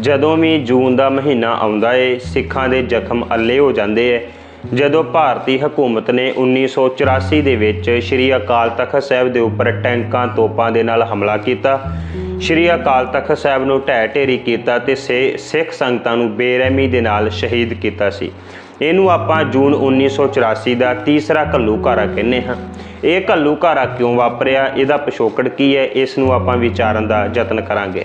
ਜਦੋਂ ਵੀ ਜੂਨ ਦਾ ਮਹੀਨਾ ਆਉਂਦਾ ਏ, ਸਿੱਖਾਂ ਦੇ ਜ਼ਖਮ ਅੱਲੇ ਹੋ ਜਾਂਦੇ ਏ ਜਦੋਂ ਭਾਰਤੀ ਹਕੂਮਤ ਨੇ 1984 ਦੇ ਵਿੱਚ ਸ਼੍ਰੀ ਅਕਾਲ ਤਖਤ ਸਾਹਿਬ ਦੇ ਉੱਪਰ ਟੈਂਕਾਂ ਤੋਪਾਂ ਦੇ ਨਾਲ ਹਮਲਾ ਕੀਤਾ। ਸ਼੍ਰੀ ਅਕਾਲ ਤਖਤ ਸਾਹਿਬ ਨੂੰ ਢਹਿ ਢੇਰੀ ਕੀਤਾ ਤੇ ਸੇ- ਸਿੱਖ ਸੰਗਤਾਂ ਨੂੰ ਬੇਰਹਿਮੀ ਦੇ ਨਾਲ ਸ਼ਹੀਦ ਕੀਤਾ ਸੀ। ਇਹਨੂੰ ਆਪਾਂ ਜੂਨ 1984 ਦਾ ਤੀਸਰਾ ਘੱਲੂਘਾਰਾ ਕਹਿੰਦੇ ਹਾਂ। ਇਹ ਘੱਲੂਘਾਰਾ ਕਿਉਂ ਵਾਪਰਿਆ? ਇਹਦਾ ਪਿਛੋਕੜ ਕੀ ਹੈ ਇਸ ਨੂੰ ਆਪਾਂ ਵਿਚਾਰਨ ਦਾ ਯਤਨ ਕਰਾਂਗੇ।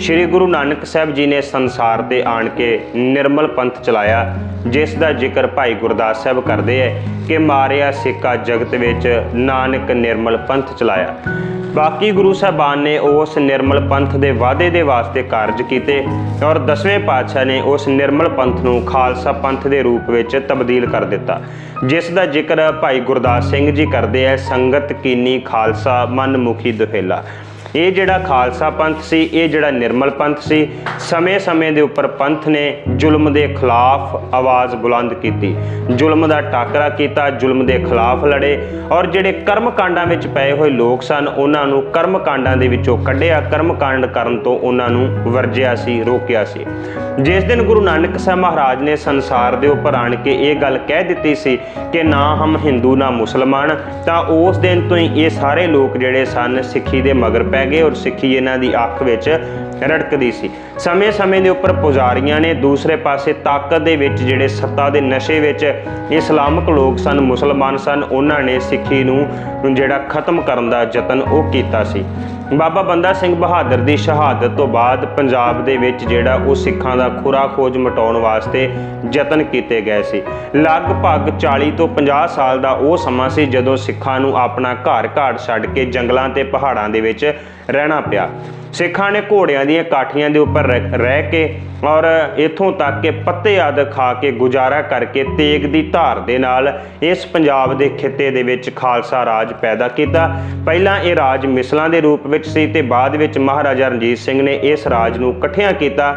ਸ੍ਰੀ ਗੁਰੂ ਨਾਨਕ ਸਾਹਿਬ ਜੀ ਨੇ ਸੰਸਾਰ ਤੇ ਆਣ ਕੇ ਨਿਰਮਲ ਪੰਥ ਚਲਾਇਆ, ਜਿਸ ਦਾ ਜ਼ਿਕਰ ਭਾਈ ਗੁਰਦਾਸ ਸਾਹਿਬ ਕਰਦੇ ਹੈ ਕਿ ਮਾਰਿਆ ਸਿੱਕਾ ਜਗਤ ਵਿੱਚ ਨਾਨਕ ਨਿਰਮਲ ਪੰਥ ਚਲਾਇਆ। ਬਾਕੀ ਗੁਰੂ ਸਾਹਿਬਾਨ ਨੇ ਉਸ ਨਿਰਮਲ ਪੰਥ ਦੇ ਵਾਅਦੇ ਦੇ ਵਾਸਤੇ ਕਾਰਜ ਕੀਤੇ ਔਰ ਦਸਵੇਂ ਪਾਤਸ਼ਾਹ ਨੇ ਉਸ ਨਿਰਮਲ ਪੰਥ ਨੂੰ ਖਾਲਸਾ ਪੰਥ ਦੇ ਰੂਪ ਵਿੱਚ ਤਬਦੀਲ ਕਰ ਦਿੱਤਾ। ਜਿਸ ਦਾ ਜ਼ਿਕਰ ਭਾਈ ਗੁਰਦਾਸ ਸਿੰਘ ਜੀ ਕਰਦੇ ਐ, ਸੰਗਤ ਕੀਨੀ ਖਾਲਸਾ ਮਨਮੁਖੀ ਦੁਹੇਲਾ। ਇਹ ਜਿਹੜਾ ਖਾਲਸਾ ਪੰਥ ਸੀ, ਇਹ ਜਿਹੜਾ ਨਿਰਮਲ ਪੰਥ ਸੀ, ਸਮੇਂ-ਸਮੇਂ ਦੇ ਉੱਪਰ ਪੰਥ ਨੇ ਜ਼ੁਲਮ ਦੇ ਖਿਲਾਫ ਆਵਾਜ਼ ਬੁਲੰਦ ਕੀਤੀ। ਜ਼ੁਲਮ ਦਾ ਟਾਕਰਾ ਕੀਤਾ, ਜ਼ੁਲਮ ਦੇ ਖਿਲਾਫ ਲੜੇ ਔਰ ਜਿਹੜੇ ਕਰਮ ਕਾਂਡਾਂ ਵਿੱਚ ਪਏ ਹੋਏ ਲੋਕ ਸਨ, ਉਹਨਾਂ ਨੂੰ ਕਰਮ ਕਾਂਡਾਂ ਦੇ ਵਿੱਚੋਂ ਕੱਢਿਆ ਕਰਮ ਕਾਂਡ ਕਰਨ ਤੋਂ ਉਹਨਾਂ ਨੂੰ ਵਰਜਿਆ ਸੀ, ਰੋਕਿਆ ਸੀ। ਜਿਸ ਦਿਨ ਗੁਰੂ ਨਾਨਕ ਸਾਹਿਬ ਮਹਾਰਾਜ ਨੇ ਸੰਸਾਰ ਦੇ ਉੱਪਰ ਆਣ ਕੇ ਇਹ ਗੱਲ ਕਹਿ ਦਿੱਤੀ ਸੀ ਕਿ ਨਾ ਹਮ ਹਿੰਦੂ, ਨਾ ਮੁਸਲਮਾਨ, ਤਾਂ ਉਸ ਦਿਨ ਤੋਂ ਹੀ ਇਹ ਸਾਰੇ ਲੋਕ ਜਿਹੜੇ ਸਨ ਸਿੱਖੀ ਦੇ ਮਗਰ ਪੈ ਗਏ ਔਰ ਸਿੱਖੀ ਇਹਨਾਂ ਦੀ ਅੱਖ ਵਿੱਚ ਰੜਕਦੀ ਸੀ। ਸਮੇਂ-ਸਮੇਂ ਦੇ ਉੱਪਰ ਪੁਜਾਰੀਆਂ ਨੇ ਦੂਸਰੇ ਪਾਸੇ ਤਾਕਤ ਦੇ ਵਿੱਚ ਜਿਹੜੇ ਸੱਤਾ ਦੇ ਨਸ਼ੇ ਵਿੱਚ ਇਸਲਾਮਿਕ ਲੋਕ ਸਨ, ਮੁਸਲਮਾਨ ਸਨ, ਉਹਨਾਂ ਨੇ ਸਿੱਖੀ ਨੂੰ ਜਿਹੜਾ ਖਤਮ ਕਰਨ ਦਾ ਯਤਨ ਉਹ ਕੀਤਾ ਸੀ। ਬਾਬਾ ਬੰਦਾ ਸਿੰਘ ਬਹਾਦਰ ਦੀ ਸ਼ਹਾਦਤ ਤੋਂ ਬਾਅਦ ਪੰਜਾਬ ਦੇ ਵਿੱਚ ਜਿਹੜਾ ਉਹ ਸਿੱਖਾਂ ਦਾ ਖੁਰਾ ਖੋਜ ਮਟਾਉਣ ਵਾਸਤੇ ਯਤਨ ਕੀਤੇ ਗਏ ਸੀ। ਲਗਭਗ 40 ਤੋਂ 50 ਸਾਲ ਦਾ ਉਹ ਸਮਾਂ ਸੀ ਜਦੋਂ ਸਿੱਖਾਂ ਨੂੰ ਆਪਣਾ ਘਰ ਘਾੜ ਛੱਡ ਕੇ ਜੰਗਲਾਂ ਤੇ ਪਹਾੜਾਂ ਦੇ ਵਿੱਚ ਰਹਿਣਾ ਪਿਆ। ਸਿੱਖਾਂ ਨੇ ਘੋੜਿਆਂ ਦੀਆਂ ਕਾਠੀਆਂ ਦੇ ਉੱਪਰ ਰਹਿ ਰਹਿ ਕੇ ਔਰ ਇਥੋਂ ਤੱਕ ਕਿ ਪੱਤੇ ਆਦ ਖਾ ਕੇ ਗੁਜ਼ਾਰਾ ਕਰਕੇ ਤੇਗ ਦੀ ਧਾਰ ਦੇ ਨਾਲ ਇਸ ਪੰਜਾਬ ਦੇ ਖਿੱਤੇ ਦੇ ਵਿੱਚ ਖਾਲਸਾ ਰਾਜ ਪੈਦਾ ਕੀਤਾ। ਪਹਿਲਾਂ ਇਹ ਰਾਜ ਮਿਸਲਾਂ ਦੇ ਰੂਪ ਵਿੱਚ ਸੀ ਤੇ ਬਾਅਦ ਵਿੱਚ ਮਹਾਰਾਜਾ ਰਣਜੀਤ ਸਿੰਘ ਨੇ ਇਸ ਰਾਜ ਨੂੰ ਇਕੱਠਿਆਂ ਕੀਤਾ।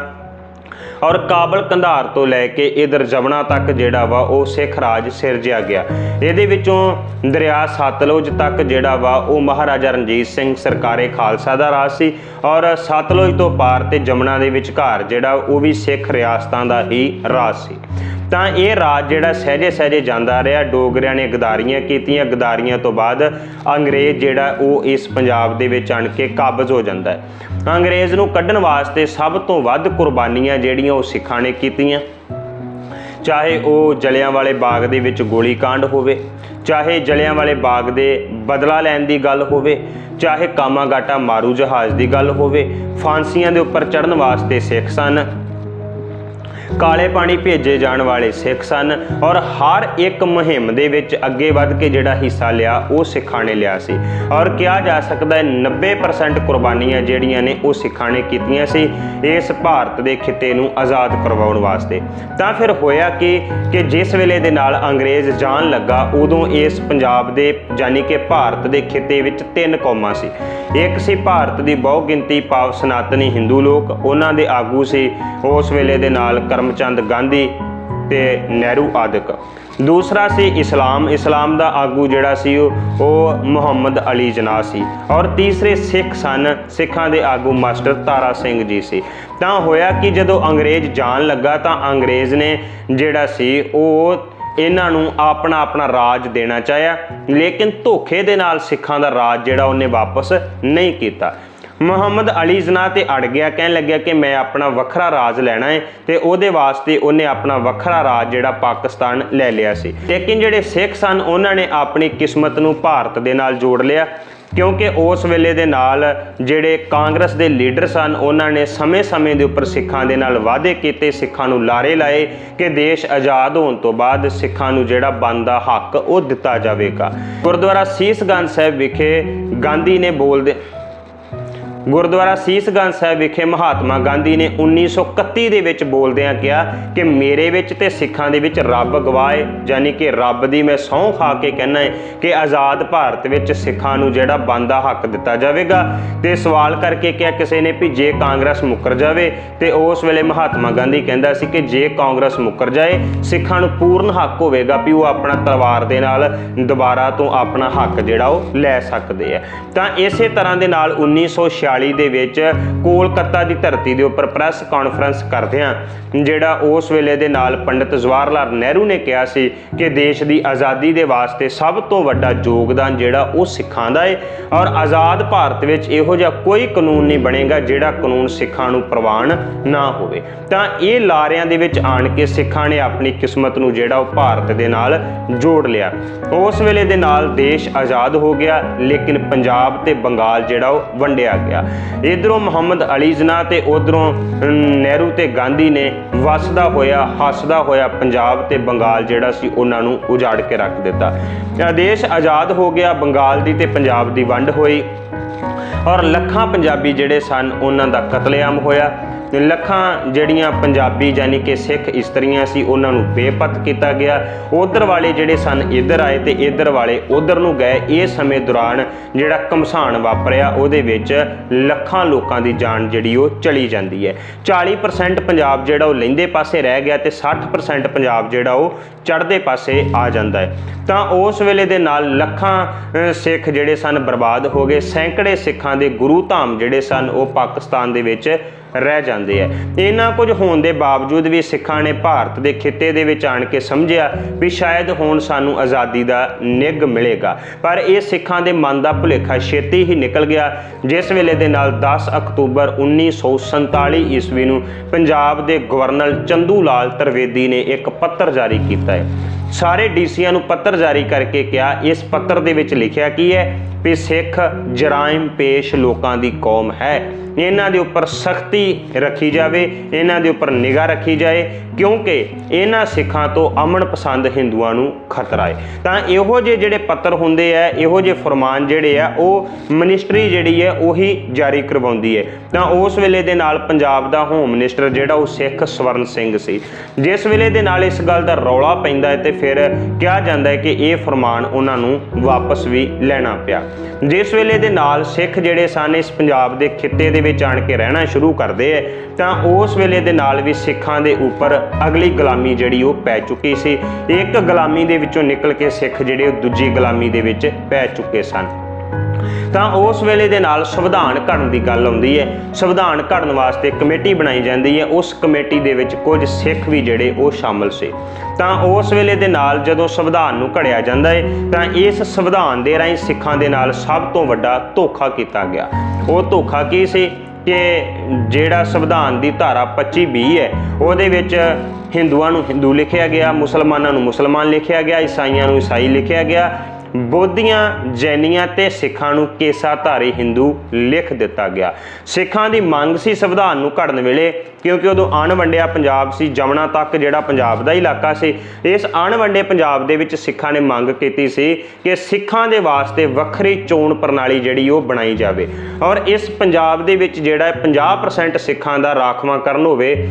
ਔਰ ਕਾਬਲ ਕੰਧਾਰ ਤੋਂ ਲੈ ਕੇ ਇਧਰ ਜਮਨਾ ਤੱਕ ਜਿਹੜਾ ਵਾ ਉਹ ਸਿੱਖ ਰਾਜ ਸਿਰਜਿਆ ਗਿਆ। ਇਹਦੇ ਵਿੱਚੋਂ ਦਰਿਆ ਸਤਲੁਜ ਤੱਕ ਜਿਹੜਾ ਵਾ ਉਹ ਮਹਾਰਾਜਾ ਰਣਜੀਤ ਸਿੰਘ ਸਰਕਾਰੇ ਖਾਲਸਾ ਦਾ ਰਾਜ ਸੀ ਔਰ ਸਤਲੁਜ ਤੋਂ ਪਾਰ ਤੇ ਜਮਨਾ ਦੇ ਵਿਚਕਾਰ ਜਿਹੜਾ ਉਹ ਵੀ ਸਿੱਖ ਰਿਆਸਤਾਂ ਦਾ ਹੀ ਰਾਜ ਸੀ। ਤਾਂ ਇਹ ਰਾਜ ਜਿਹੜਾ ਸਹਿਜੇ ਸਹਿਜੇ ਜਾਂਦਾ ਰਿਹਾ, ਡੋਗਰਿਆਂ ਨੇ ਗਦਾਰੀਆਂ ਕੀਤੀਆਂ, ਗਦਾਰੀਆਂ ਤੋਂ ਬਾਅਦ ਅੰਗਰੇਜ਼ ਜਿਹੜਾ ਉਹ ਇਸ ਪੰਜਾਬ ਦੇ ਵਿੱਚ ਆਣ ਕੇ ਕਾਬਜ਼ ਹੋ ਜਾਂਦਾ ਹੈ। ਅੰਗਰੇਜ਼ ਨੂੰ ਕੱਢਣ ਵਾਸਤੇ ਸਭ ਤੋਂ ਵੱਧ ਕੁਰਬਾਨੀਆਂ ਜਿਹੜੀਆਂ ਉਹ ਸਿੱਖਾਂ ਨੇ ਕੀਤੀਆਂ। ਚਾਹੇ ਉਹ ਜਲਿਆਂ ਵਾਲੇ ਬਾਗ ਦੇ ਵਿੱਚ ਗੋਲੀ ਕਾਂਡ ਹੋਵੇ, ਚਾਹੇ ਜਲਿਆਂ ਵਾਲੇ ਬਾਗ ਦੇ ਬਦਲਾ ਲੈਣ ਦੀ ਗੱਲ ਹੋਵੇ, ਚਾਹੇ ਕਾਮਾਗਾਟਾ ਮਾਰੂ ਜਹਾਜ਼ ਦੀ ਗੱਲ ਹੋਵੇ, ਫਾਂਸੀਆਂ ਦੇ ਉੱਪਰ ਚੜਨ ਵਾਸਤੇ ਸਿੱਖ ਸਨ। ਕਾਲੇ ਪਾਣੀ ਭੇਜੇ ਜਾਣ ਵਾਲੇ ਸਿੱਖ ਸਨ ਔਰ ਹਰ ਇੱਕ ਮੁਹਿੰਮ ਦੇ ਵਿੱਚ ਅੱਗੇ ਵੱਧ ਕੇ ਜਿਹੜਾ ਹਿੱਸਾ ਲਿਆ, ਉਹ ਸਿੱਖਾਂ ਨੇ ਲਿਆ ਸੀ। ਔਰ ਕਿਹਾ ਜਾ ਸਕਦਾ ਹੈ 90% ਕੁਰਬਾਨੀਆਂ ਜਿਹੜੀਆਂ ਨੇ, ਉਹ ਸਿੱਖਾਂ ਨੇ ਕੀਤੀਆਂ ਸੀ ਇਸ ਭਾਰਤ ਦੇ ਖਿੱਤੇ ਨੂੰ ਆਜ਼ਾਦ ਕਰਵਾਉਣ ਵਾਸਤੇ। ਤਾਂ ਫਿਰ ਹੋਇਆ ਕਿ ਕਿ ਜਿਸ ਵੇਲੇ ਦੇ ਨਾਲ ਅੰਗਰੇਜ਼ ਜਾਣ ਲੱਗਾ, ਉਦੋਂ ਇਸ ਪੰਜਾਬ ਦੇ ਯਾਨੀ ਕਿ ਭਾਰਤ ਦੇ ਖਿੱਤੇ ਵਿੱਚ ਤਿੰਨ ਕੌਮਾਂ ਸੀ। ਇੱਕ ਸੀ ਭਾਰਤ ਦੀ ਬਹੁਗਿਣਤੀ ਪਾਵ ਸਨਾਤਨੀ ਹਿੰਦੂ ਲੋਕ, ਉਹਨਾਂ ਦੇ ਆਗੂ ਸੀ। ਉਸ ਵੇਲੇ ਦੇ ਨਾਲ ਕਰਮ ਕਰਮਚੰਦ ਗਾਂਧੀ ਤੇ ਨਹਿਰੂ ਆਦਿਕ। ਦੂਸਰਾ ਸੀ ਇਸਲਾਮ। ਇਸਲਾਮ ਦਾ ਆਗੂ ਜਿਹੜਾ ਸੀ ਉਹ ਉਹ ਮੁਹੰਮਦ ਅਲੀ ਜਨਾਹ ਸੀ। ਔਰ ਤੀਸਰੇ ਸਿੱਖ ਸਨ। ਸਿੱਖਾਂ ਦੇ ਆਗੂ ਮਾਸਟਰ ਤਾਰਾ ਸਿੰਘ ਜੀ ਸੀ। ਤਾਂ ਹੋਇਆ ਕਿ ਜਦੋਂ ਅੰਗਰੇਜ਼ ਜਾਣ ਲੱਗਾ ਤਾਂ ਅੰਗਰੇਜ਼ ਨੇ ਜਿਹੜਾ ਸੀ ਉਹ ਇਹਨਾਂ ਨੂੰ ਆਪਣਾ ਆਪਣਾ ਰਾਜ ਦੇਣਾ ਚਾਹਿਆ। ਲੇਕਿਨ ਧੋਖੇ ਦੇ ਨਾਲ ਸਿੱਖਾਂ ਦਾ ਰਾਜ ਜਿਹੜਾ ਉਹਨੇ ਵਾਪਸ ਨਹੀਂ ਕੀਤਾ। ਮੁਹੰਮਦ ਅਲੀ ਜਨਾਹ ਤੇ ਅੜ ਗਿਆ। ਕਹਿਣ ਲੱਗਿਆ ਕਿ ਮੈਂ ਆਪਣਾ ਵੱਖਰਾ ਰਾਜ ਲੈਣਾ ਹੈ ਤੇ ਉਹਦੇ ਵਾਸਤੇ ਉਹਨੇ ਆਪਣਾ ਵੱਖਰਾ ਰਾਜ ਜਿਹੜਾ ਪਾਕਿਸਤਾਨ ਲੈ ਲਿਆ ਸੀ। ਲੇਕਿਨ ਜਿਹੜੇ ਸਿੱਖ ਸਨ, ਉਹਨਾਂ ਨੇ ਆਪਣੀ ਕਿਸਮਤ ਨੂੰ ਭਾਰਤ ਦੇ ਨਾਲ ਜੋੜ ਲਿਆ। ਕਿਉਂਕਿ ਉਸ ਵੇਲੇ ਦੇ ਨਾਲ ਜਿਹੜੇ ਕਾਂਗਰਸ ਦੇ ਲੀਡਰ ਸਨ, ਉਹਨਾਂ ਨੇ ਸਮੇਂ-ਸਮੇਂ ਦੇ ਉੱਪਰ ਸਿੱਖਾਂ ਦੇ ਨਾਲ ਵਾਅਦੇ ਕੀਤੇ, ਸਿੱਖਾਂ ਨੂੰ ਲਾਰੇ ਲਾਏ ਕਿ ਦੇਸ਼ ਆਜ਼ਾਦ ਹੋਣ ਤੋਂ ਬਾਅਦ ਸਿੱਖਾਂ ਨੂੰ ਜਿਹੜਾ ਬਣਦਾ ਹੱਕ ਉਹ ਦਿੱਤਾ ਜਾਵੇਗਾ। ਗੁਰਦੁਆਰਾ ਸੀਸਗੰਜ ਸਾਹਿਬ ਵਿਖੇ ਗਾਂਧੀ ਨੇ ਬੋਲਦੇ ਗੁਰਦੁਆਰਾ ਸੀਸਗੰਜ ਸਾਹਿਬ ਵਿਖੇ ਮਹਾਤਮਾ ਗਾਂਧੀ ਨੇ 1931 ਦੇ ਵਿੱਚ ਬੋਲਦਿਆਂ ਕਿਹਾ ਕਿ ਮੇਰੇ ਵਿੱਚ ਤੇ ਸਿੱਖਾਂ ਦੇ ਵਿੱਚ ਰੱਬ ਗਵਾਏ ਯਾਨੀ ਕਿ ਰੱਬ ਦੀ ਮੈਂ ਸਹੁੰ ਖਾ ਕੇ ਕਹਿਣਾ ਹੈ ਕਿ ਆਜ਼ਾਦ ਭਾਰਤ ਵਿੱਚ ਸਿੱਖਾਂ ਨੂੰ ਜਿਹੜਾ ਬੰਦਾ ਹੱਕ ਦਿੱਤਾ ਜਾਵੇਗਾ। ਤੇ ਸਵਾਲ ਕਰਕੇ ਕਿਹਾ ਕਿਸੇ ਨੇ ਵੀ ਜੇ ਕਾਂਗਰਸ ਮੁੱਕਰ ਜਾਵੇ, ਤੇ ਉਸ ਵੇਲੇ ਮਹਾਤਮਾ ਗਾਂਧੀ ਕਹਿੰਦਾ ਸੀ ਕਿ ਜੇ ਕਾਂਗਰਸ ਮੁੱਕਰ ਜਾਏ, ਸਿੱਖਾਂ ਨੂੰ ਪੂਰਨ ਹੱਕ ਹੋਵੇਗਾ ਵੀ ਉਹ ਆਪਣਾ ਤਲਵਾਰ ਦੇ ਨਾਲ ਦੁਬਾਰਾ ਤੋਂ ਆਪਣਾ ਹੱਕ ਜਿਹੜਾ ਉਹ ਲੈ ਸਕਦੇ ਆ। ਤਾਂ ਇਸੇ ਤਰ੍ਹਾਂ ਦੇ ਨਾਲ 1946 1947 ਦੇ ਵਿੱਚ ਕੋਲਕਾਤਾ ਦੀ ਧਰਤੀ ਦੇ ਉੱਪਰ ਪ੍ਰੈਸ ਕਾਨਫਰੰਸ ਕਰਦਿਆਂ ਜਿਹੜਾ ਉਸ ਵੇਲੇ ਦੇ ਨਾਲ ਪੰਡਿਤ ਜਵਾਹਰ ਲਾਲ ਨਹਿਰੂ ਨੇ ਕਿਹਾ ਸੀ ਕਿ ਦੇਸ਼ ਦੀ ਆਜ਼ਾਦੀ ਦੇ ਵਾਸਤੇ ਸਭ ਤੋਂ ਵੱਡਾ ਯੋਗਦਾਨ ਜਿਹੜਾ ਉਹ ਸਿੱਖਾਂ ਦਾ ਹੈ ਔਰ ਆਜ਼ਾਦ ਭਾਰਤ ਵਿੱਚ ਇਹੋ ਜਿਹਾ ਕੋਈ ਕਾਨੂੰਨ ਨਹੀਂ ਬਣੇਗਾ ਜਿਹੜਾ ਕਾਨੂੰਨ ਸਿੱਖਾਂ ਨੂੰ ਪ੍ਰਵਾਨ ਨਾ ਹੋਵੇ। ਤਾਂ ਇਹ ਲਾਰਿਆਂ ਦੇ ਵਿੱਚ ਆਣ ਕੇ ਸਿੱਖਾਂ ਨੇ ਆਪਣੀ ਕਿਸਮਤ ਨੂੰ ਜਿਹੜਾ ਉਹ ਭਾਰਤ ਦੇ ਨਾਲ ਜੋੜ ਲਿਆ। ਉਸ ਵੇਲੇ ਦੇ ਨਾਲ ਦੇਸ਼ ਆਜ਼ਾਦ ਹੋ ਗਿਆ, ਲੇਕਿਨ ਪੰਜਾਬ ਤੇ ਬੰਗਾਲ ਜਿਹੜਾ ਉਹ ਵੰਡਿਆ ਗਿਆ। ਇਧਰੋਂ ਮੁਹੰਮਦ ਅਲੀ ਜਨਾ ਤੇ ਉਧਰੋਂ ਨਹਿਰੂ ਤੇ ਗਾਂਧੀ ਨੇ ਵਸਦਾ ਹੋਇਆ, ਹੱਸਦਾ ਹੋਇਆ ਪੰਜਾਬ ਤੇ ਬੰਗਾਲ ਜਿਹੜਾ ਸੀ, ਉਹਨਾਂ ਨੂੰ ਉਜਾੜ ਕੇ ਰੱਖ ਦਿੱਤਾ। ਦੇਸ਼ ਆਜ਼ਾਦ ਹੋ ਗਿਆ, ਬੰਗਾਲ ਦੀ ਤੇ ਪੰਜਾਬ ਦੀ ਵੰਡ ਹੋਈ। ਔਰ ਲੱਖਾਂ ਪੰਜਾਬੀ ਜਿਹੜੇ ਸਨ, ਉਹਨਾਂ ਦਾ ਕਤਲੇਆਮ ਹੋਇਆ। ਤੇ ਲੱਖਾਂ ਜਿਹੜੀਆਂ ਪੰਜਾਬੀ ਯਾਨੀ ਕਿ ਸਿੱਖ ਇਸਤਰੀਆਂ ਸੀ, ਉਹਨਾਂ ਨੂੰ ਬੇਪਤ ਕੀਤਾ ਗਿਆ। ਉਧਰ ਵਾਲੇ ਜਿਹੜੇ ਸਨ, ਇੱਧਰ ਆਏ ਤੇ ਇੱਧਰ ਵਾਲੇ ਉਧਰ ਨੂੰ ਗਏ। ਇਹ ਸਮੇਂ ਦੌਰਾਨ ਜਿਹੜਾ ਕਮਸਾਨ ਵਾਪਰਿਆ, ਉਹਦੇ ਵਿੱਚ ਲੱਖਾਂ ਲੋਕਾਂ ਦੀ ਜਾਨ ਜਿਹੜੀ ਉਹ ਚਲੀ ਜਾਂਦੀ ਹੈ। 40% ਪੰਜਾਬ ਜਿਹੜਾ ਉਹ ਲਹਿੰਦੇ ਪਾਸੇ ਰਹਿ ਗਿਆ ਤੇ 60% ਪੰਜਾਬ ਜਿਹੜਾ ਉਹ ਚੜ੍ਹਦੇ ਪਾਸੇ ਆ ਜਾਂਦਾ ਹੈ। ਤਾਂ ਉਸ ਵੇਲੇ ਦੇ ਨਾਲ ਲੱਖਾਂ ਸਿੱਖ ਜਿਹੜੇ ਸਨ ਬਰਬਾਦ ਹੋ ਗਏ। ਸੈਂਕੜੇ ਸਿੱਖਾਂ ਦੇ ਗੁਰੂ ਧਾਮ ਜਿਹੜੇ ਸਨ, ਉਹ ਪਾਕਿਸਤਾਨ ਦੇ ਵਿੱਚ ਰਹਿ ਜਾਂਦੇ ਆ। ਇਹਨਾਂ ਕੁਝ ਹੋਣ ਦੇ ਬਾਵਜੂਦ ਵੀ ਸਿੱਖਾਂ ਨੇ ਭਾਰਤ ਦੇ ਖਿੱਤੇ ਦੇ ਵਿੱਚ ਆਣ ਕੇ ਸਮਝਿਆ ਵੀ ਸ਼ਾਇਦ ਹੁਣ ਸਾਨੂੰ ਆਜ਼ਾਦੀ ਦਾ ਨਿੱਘ ਮਿਲੇਗਾ। ਪਰ ਇਹ ਸਿੱਖਾਂ ਦੇ ਮਨ ਦਾ ਭੁਲੇਖਾ ਛੇਤੀ ਹੀ ਨਿਕਲ ਗਿਆ, ਜਿਸ ਵੇਲੇ ਦੇ ਨਾਲ 10 ਅਕਤੂਬਰ 1947 ਈਸਵੀ ਨੂੰ ਪੰਜਾਬ ਦੇ ਗਵਰਨਰ ਚੰਦੂ ਲਾਲ ਤਰਵੇਦੀ ਨੇ ਇੱਕ ਪੱਤਰ ਜਾਰੀ ਕੀਤਾ ਹੈ। ਸਾਰੇ ਡੀਸੀਆਂ ਨੂੰ ਪੱਤਰ ਜਾਰੀ ਕਰਕੇ ਕਿਹਾ, ਇਸ ਪੱਤਰ ਦੇ ਵਿੱਚ ਲਿਖਿਆ ਕੀ ਹੈ ਵੀ ਸਿੱਖ ਜਰਾਇਮ ਪੇਸ਼ ਲੋਕਾਂ ਦੀ ਕੌਮ ਹੈ। ਇਹਨਾਂ ਦੇ ਉੱਪਰ ਸਖਤੀ ਰੱਖੀ ਜਾਵੇ, ਇਹਨਾਂ ਦੇ ਉੱਪਰ ਨਿਗਾਹ ਰੱਖੀ ਜਾਏ, ਕਿਉਂਕਿ ਇਹਨਾਂ ਸਿੱਖਾਂ ਤੋਂ ਅਮਨ ਪਸੰਦ ਹਿੰਦੂਆਂ ਨੂੰ ਖਤਰਾ ਹੈ। ਤਾਂ ਇਹੋ ਜਿਹੇ ਜਿਹੜੇ ਪੱਤਰ ਹੁੰਦੇ ਆ, ਇਹੋ ਜਿਹੇ ਫਰਮਾਨ ਜਿਹੜੇ ਆ, ਉਹ ਮਿਨਿਸਟਰੀ ਜਿਹੜੀ ਹੈ, ਉਹੀ ਜਾਰੀ ਕਰਵਾਉਂਦੀ ਹੈ। ਤਾਂ ਉਸ ਵੇਲੇ ਦੇ ਨਾਲ ਪੰਜਾਬ ਦਾ ਹੋਮ ਮਿਨਿਸਟਰ ਜਿਹੜਾ ਉਹ ਸਿੱਖ ਸਵਰਨ ਸਿੰਘ ਸੀ। ਜਿਸ ਵੇਲੇ ਦੇ ਨਾਲ ਇਸ ਗੱਲ ਦਾ ਰੌਲਾ ਪੈਂਦਾ ਹੈ ਤੇ ਫਿਰ ਕਿਹਾ ਜਾਂਦਾ ਹੈ ਕਿ ਇਹ ਫਰਮਾਨ ਉਹਨਾਂ ਨੂੰ ਵਾਪਸ ਵੀ ਲੈਣਾ ਪਿਆ। ਜਿਸ ਵੇਲੇ ਦੇ ਨਾਲ ਸਿੱਖ ਜਿਹੜੇ ਸਨ, ਇਸ ਪੰਜਾਬ ਦੇ ਖਿੱਤੇ ਦੇ ਵਿੱਚ ਆਣ ਕੇ ਰਹਿਣਾ ਸ਼ੁਰੂ ਕਰਦੇ ਐ, ਤਾਂ ਉਸ ਵੇਲੇ ਦੇ ਨਾਲ ਵੀ ਸਿੱਖਾਂ ਦੇ ਉੱਪਰ ਅਗਲੀ ਗੁਲਾਮੀ ਜਿਹੜੀ ਉਹ ਪੈ ਚੁੱਕੀ ਸੀ। ਇੱਕ ਗੁਲਾਮੀ ਦੇ ਵਿੱਚੋਂ ਨਿਕਲ ਕੇ ਸਿੱਖ ਜਿਹੜੇ ਉਹ ਦੂਜੀ ਗੁਲਾਮੀ ਦੇ ਵਿੱਚ ਪੈ ਚੁੱਕੇ ਸਨ। ਤਾਂ ਉਸ ਵੇਲੇ ਦੇ ਨਾਲ ਸੰਵਿਧਾਨ ਘੜਨ ਦੀ ਗੱਲ ਆਉਂਦੀ ਹੈ। ਸੰਵਿਧਾਨ ਘੜਨ ਵਾਸਤੇ ਕਮੇਟੀ ਬਣਾਈ ਜਾਂਦੀ ਹੈ। ਉਸ ਕਮੇਟੀ ਦੇ ਵਿੱਚ ਕੁਝ ਸਿੱਖ ਵੀ ਜਿਹੜੇ ਉਹ ਸ਼ਾਮਲ ਸੀ। ਤਾਂ ਉਸ ਵੇਲੇ ਦੇ ਨਾਲ ਜਦੋਂ ਸੰਵਿਧਾਨ ਨੂੰ ਘੜਿਆ ਜਾਂਦਾ ਹੈ, ਤਾਂ ਇਸ ਸੰਵਿਧਾਨ ਦੇ ਰਾਹੀਂ ਸਿੱਖਾਂ ਦੇ ਨਾਲ ਸਭ ਤੋਂ ਵੱਡਾ ਧੋਖਾ ਕੀਤਾ ਗਿਆ। ਉਹ ਧੋਖਾ ਕੀ ਸੀ ਕਿ ਜਿਹੜਾ ਸੰਵਿਧਾਨ ਦੀ ਧਾਰਾ 25 20 ਹੈ, ਉਹਦੇ ਵਿੱਚ ਹਿੰਦੂਆਂ ਨੂੰ ਹਿੰਦੂ ਲਿਖਿਆ ਗਿਆ, ਮੁਸਲਮਾਨਾਂ ਨੂੰ ਮੁਸਲਮਾਨ ਲਿਖਿਆ ਗਿਆ, ਈਸਾਈਆਂ ਨੂੰ ਈਸਾਈ ਲਿਖਿਆ ਗਿਆ ਬੋਧੀਆਂ, ਜੈਨੀਆਂ ਤੇ ਸਿੱਖਾਂ ਨੂੰ ਕੇਸਾਧਾਰੀ ਹਿੰਦੂ ਲਿਖ ਦਿੱਤਾ ਗਿਆ। ਸਿੱਖਾਂ ਦੀ ਮੰਗ ਸੀ ਸੰਵਿਧਾਨ ਨੂੰ ਘੜਨ ਵੇਲੇ, ਕਿਉਂਕਿ ਉਦੋਂ ਅਣਵੰਡਿਆ ਪੰਜਾਬ ਸੀ ਜਮਨਾ ਤੱਕ ਜਿਹੜਾ ਪੰਜਾਬ ਦਾ ਇਲਾਕਾ ਸੀ। ਇਸ ਅਣਵੰਡੇ ਪੰਜਾਬ ਦੇ ਵਿੱਚ ਸਿੱਖਾਂ ਨੇ ਮੰਗ ਕੀਤੀ ਸੀ ਕਿ ਸਿੱਖਾਂ ਦੇ ਵਾਸਤੇ ਵੱਖਰੀ ਚੋਣ ਪ੍ਰਣਾਲੀ ਜਿਹੜੀ ਉਹ ਬਣਾਈ ਜਾਵੇ। ਔਰ ਇਸ ਪੰਜਾਬ ਦੇ ਵਿੱਚ ਜਿਹੜਾ 50% ਸਿੱਖਾਂ ਦਾ ਰਾਖਵਾਂਕਰਨ ਹੋਵੇ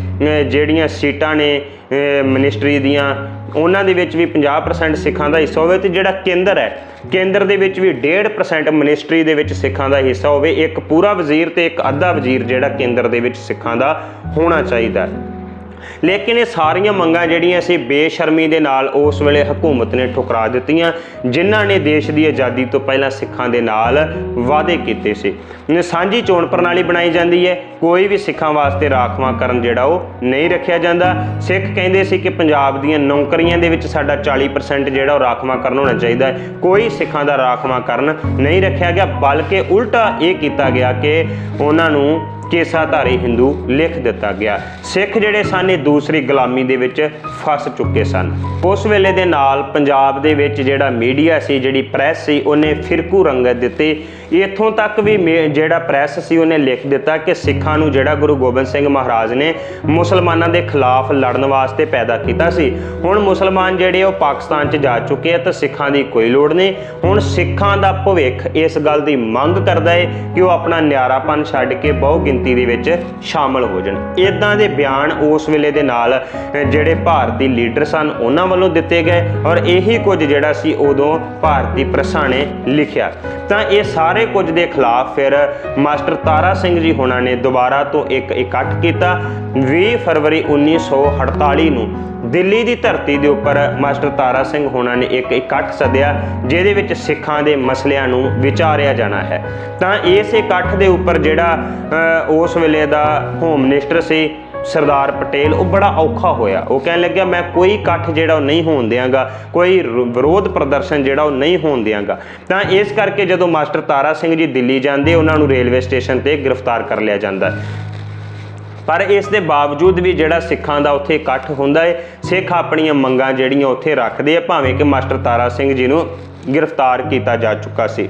ਜਿਹੜੀਆਂ ਸੀਟਾਂ ਨੇ, ਅਹ ਮਿਨਿਸਟਰੀ ਦੀਆਂ ਉਹਨਾਂ ਦੇ ਵਿੱਚ ਵੀ 50% ਸਿੱਖਾਂ ਦਾ ਹਿੱਸਾ ਹੋਵੇ ਤੇ ਜਿਹੜਾ ਕੇਂਦਰ ਹੈ, ਕੇਂਦਰ ਦੇ ਵਿੱਚ ਵੀ 1.5% ਮਿਨਿਸਟਰੀ ਦੇ ਵਿੱਚ ਸਿੱਖਾਂ ਦਾ ਹਿੱਸਾ ਹੋਵੇ। ਇੱਕ ਪੂਰਾ ਵਜ਼ੀਰ ਤੇ ਇੱਕ ਅੱਧਾ ਵਜ਼ੀਰ ਜਿਹੜਾ ਕੇਂਦਰ ਦੇ ਵਿੱਚ ਸਿੱਖਾਂ ਦਾ ਹੋਣਾ ਚਾਹੀਦਾ ਹੈ। ਲੇਕਿਨ ਇਹ ਸਾਰੀਆਂ ਮੰਗਾਂ ਜਿਹੜੀਆਂ ਸੀ ਬੇਸ਼ਰਮੀ ਦੇ ਨਾਲ ਉਸ ਵੇਲੇ ਹਕੂਮਤ ਨੇ ਠੁਕਰਾ ਦਿੱਤੀਆਂ, ਜਿਨ੍ਹਾਂ ਨੇ ਦੇਸ਼ ਦੀ ਆਜ਼ਾਦੀ ਤੋਂ ਪਹਿਲਾਂ ਸਿੱਖਾਂ ਦੇ ਨਾਲ ਵਾਅਦੇ ਕੀਤੇ ਸੀ। ਸਾਂਝੀ ਚੋਣ ਪ੍ਰਣਾਲੀ ਬਣਾਈ ਜਾਂਦੀ ਹੈ। ਕੋਈ ਵੀ ਸਿੱਖਾਂ ਵਾਸਤੇ ਰਾਖਵਾਂਕਰਨ ਜਿਹੜਾ ਉਹ ਨਹੀਂ ਰੱਖਿਆ ਜਾਂਦਾ। ਸਿੱਖ ਕਹਿੰਦੇ ਸੀ ਕਿ ਪੰਜਾਬ ਦੀਆਂ ਨੌਕਰੀਆਂ ਦੇ ਵਿੱਚ ਸਾਡਾ 40% ਜਿਹੜਾ ਉਹ ਰਾਖਵਾਂਕਰਨ ਹੋਣਾ ਚਾਹੀਦਾ ਹੈ। ਕੋਈ ਸਿੱਖਾਂ ਦਾ ਰਾਖਵਾਂਕਰਨ ਨਹੀਂ ਰੱਖਿਆ ਗਿਆ, ਬਲਕਿ ਉਲਟਾ ਇਹ ਕੀਤਾ ਗਿਆ ਕਿ ਉਹਨਾਂ ਨੂੰ ਕੇਸਾਧਾਰੀ ਹਿੰਦੂ ਲਿਖ ਦਿੱਤਾ ਗਿਆ। ਸਿੱਖ ਜਿਹੜੇ ਸਨ, ਇਹ ਦੂਸਰੀ ਗੁਲਾਮੀ ਦੇ ਵਿੱਚ ਫਸ ਚੁੱਕੇ ਸਨ। ਉਸ ਵੇਲੇ ਦੇ ਨਾਲ ਪੰਜਾਬ ਦੇ ਵਿੱਚ ਜਿਹੜਾ ਮੀਡੀਆ ਸੀ, ਜਿਹੜੀ ਪ੍ਰੈਸ ਸੀ, ਉਹਨੇ ਫਿਰਕੂ ਰੰਗਤ ਦਿੱਤੀ। ਇੱਥੋਂ ਤੱਕ ਵੀ ਮੇ- ਜਿਹੜਾ ਪ੍ਰੈਸ ਸੀ ਉਹਨੇ ਲਿਖ ਦਿੱਤਾ ਕਿ ਸਿੱਖਾਂ ਨੂੰ ਜਿਹੜਾ ਗੁਰੂ ਗੋਬਿੰਦ ਸਿੰਘ ਮਹਾਰਾਜ ਨੇ ਮੁਸਲਮਾਨਾਂ ਦੇ ਖਿਲਾਫ ਲੜਨ ਵਾਸਤੇ ਪੈਦਾ ਕੀਤਾ ਸੀ। ਹੁਣ ਮੁਸਲਮਾਨ ਜਿਹੜੇ ਉਹ ਪਾਕਿਸਤਾਨ 'ਚ ਜਾ ਚੁੱਕੇ ਆ ਤਾਂ ਸਿੱਖਾਂ ਦੀ ਕੋਈ ਲੋੜ ਨਹੀਂ। ਹੁਣ ਸਿੱਖਾਂ ਦਾ ਭਵਿੱਖ ਇਸ ਗੱਲ ਦੀ ਮੰਗ ਕਰਦਾ ਹੈ ਕਿ ਉਹ ਆਪਣਾ ਨਿਆਰਾਪਨ ਛੱਡ ਕੇ ਬਹੁ ਗਿਣਤੀ ਦੇ ਵਿੱਚ ਸ਼ਾਮਲ ਹੋ ਜਾਣ। ਇਦਾਂ ਦੇ ਬਿਆਨ ਉਸ ਵੇਲੇ ਦੇ ਨਾਲ ਜਿਹੜੇ ਭਾਰਤੀ ਲੀਡਰ ਸਨ, ਉਹਨਾਂ ਵੱਲੋਂ ਦਿੱਤੇ ਗਏ ਔਰ ਇਹੀ ਕੁਝ ਜਿਹੜਾ ਸੀ ਉਦੋਂ ਭਾਰਤੀ ਪ੍ਰਸਾਂ ਨੇ ਲਿਖਿਆ। ਤਾਂ ਇਹ ਸਾਰੇ ਸਾਰੇ ਕੁਝ ਦੇ ਖਿਲਾਫ ਫਿਰ ਮਾਸਟਰ ਤਾਰਾ ਸਿੰਘ ਜੀ ਹੋਣਾ ਨੇ ਦੁਬਾਰਾ ਤੋਂ ਇੱਕ ਇਕੱਠ ਕੀਤਾ। 20 ਫਰਵਰੀ 1948 ਨੂੰ ਦਿੱਲੀ ਦੀ ਧਰਤੀ ਦੇ ਉੱਪਰ ਮਾਸਟਰ ਤਾਰਾ ਸਿੰਘ ਹੋਣਾ ਨੇ ਇੱਕ ਇਕੱਠ ਸੱਦਿਆ, ਜਿਹਦੇ ਵਿੱਚ ਸਿੱਖਾਂ ਦੇ ਮਸਲਿਆਂ ਨੂੰ ਵਿਚਾਰਿਆ ਜਾਣਾ ਹੈ। ਤਾਂ ਇਸ ਇਕੱਠ ਦੇ ਉੱਪਰ ਜਿਹੜਾ ਉਸ ਵੇਲੇ ਦਾ ਹੋਮ ਮਿਨਿਸਟਰ ਸੀ ਸਰਦਾਰ ਪਟੇਲ, ਉਹ ਬੜਾ ਔਖਾ ਹੋਇਆ। ਉਹ ਕਹਿਣ ਲੱਗਿਆ, ਮੈਂ ਕੋਈ ਇਕੱਠ ਜਿਹੜਾ ਉਹ ਨਹੀਂ ਹੋਣ ਦਿਆਂਗਾ, ਕੋਈ ਵਿਰੋਧ ਪ੍ਰਦਰਸ਼ਨ ਜਿਹੜਾ ਉਹ ਨਹੀਂ ਹੋਣ ਦਿਆਂਗਾ। ਤਾਂ ਇਸ ਕਰਕੇ ਜਦੋਂ ਮਾਸਟਰ ਤਾਰਾ ਸਿੰਘ ਜੀ ਦਿੱਲੀ ਜਾਂਦੇ, ਉਹਨਾਂ ਨੂੰ ਰੇਲਵੇ ਸਟੇਸ਼ਨ ਤੇ ਗ੍ਰਿਫਤਾਰ ਕਰ ਲਿਆ ਜਾਂਦਾ ਪਰ ਇਸ ਦੇ ਬਾਵਜੂਦ ਵੀ ਜਿਹੜਾ ਸਿੱਖਾਂ ਦਾ ਉੱਥੇ ਇਕੱਠ ਹੁੰਦਾ ਹੈ ਸਿੱਖ ਆਪਣੀਆਂ ਮੰਗਾਂ ਜਿਹੜੀਆਂ ਉੱਥੇ ਰੱਖਦੇ ਆ, ਭਾਵੇਂ ਕਿ ਮਾਸਟਰ ਤਾਰਾ ਸਿੰਘ ਜੀ ਨੂੰ ਗ੍ਰਿਫਤਾਰ ਕੀਤਾ ਜਾ ਚੁੱਕਾ ਸੀ।